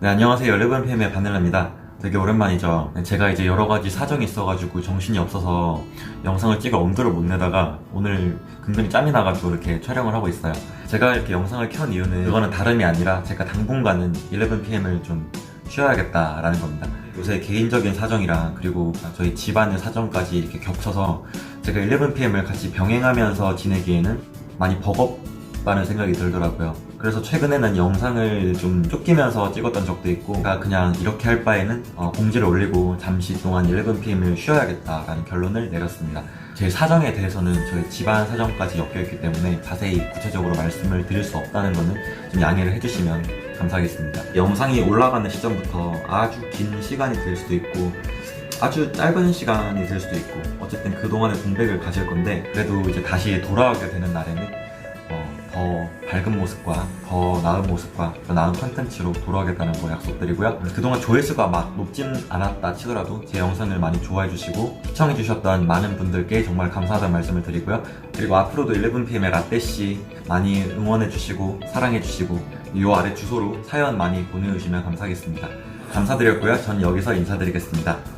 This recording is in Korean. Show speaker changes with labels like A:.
A: 네, 안녕하세요. 11PM의 바늘라입니다. 되게 오랜만이죠. 네, 제가 이제 여러 가지 사정이 있어가지고 정신이 없어서 영상을 찍어 엄두를 못 내다가 오늘 근근히 짬이 나가지고 이렇게 촬영을 하고 있어요. 제가 이렇게 영상을 켠 이유는 그거는 다름이 아니라 제가 당분간은 11PM을 좀 쉬어야겠다라는 겁니다. 요새 개인적인 사정이랑 그리고 저희 집안의 사정까지 이렇게 겹쳐서 제가 11PM을 같이 병행하면서 지내기에는 많이 버겁 다는 생각이 들더라고요. 그래서 최근에는 영상을 좀 쫓기면서 찍었던 적도 있고 제가 그냥 이렇게 할 바에는 어, 공지를 올리고 잠시 동안 11PM을 쉬어야겠다라는 결론을 내렸습니다. 제 사정에 대해서는 저희 집안 사정까지 엮여있기 때문에 자세히 구체적으로 말씀을 드릴 수 없다는 거는 좀 양해를 해주시면 감사하겠습니다. 영상이 올라가는 시점부터 아주 긴 시간이 될 수도 있고 아주 짧은 시간이 될 수도 있고 어쨌든 그동안의 공백을 가질 건데 그래도 이제 다시 돌아오게 되는 날에는 어, 더 밝은 모습과 더 나은 모습과 더 나은 컨텐츠로 돌아오겠다는 거 약속드리고요. 그동안 조회수가 막 높진 않았다 치더라도 제 영상을 많이 좋아해 주시고 시청해 주셨던 많은 분들께 정말 감사하다는 말씀을 드리고요. 그리고 앞으로도 11pm의 라떼씨 많이 응원해 주시고 사랑해 주시고 이 아래 주소로 사연 많이 보내주시면 감사하겠습니다. 감사드렸고요. 전 여기서 인사드리겠습니다.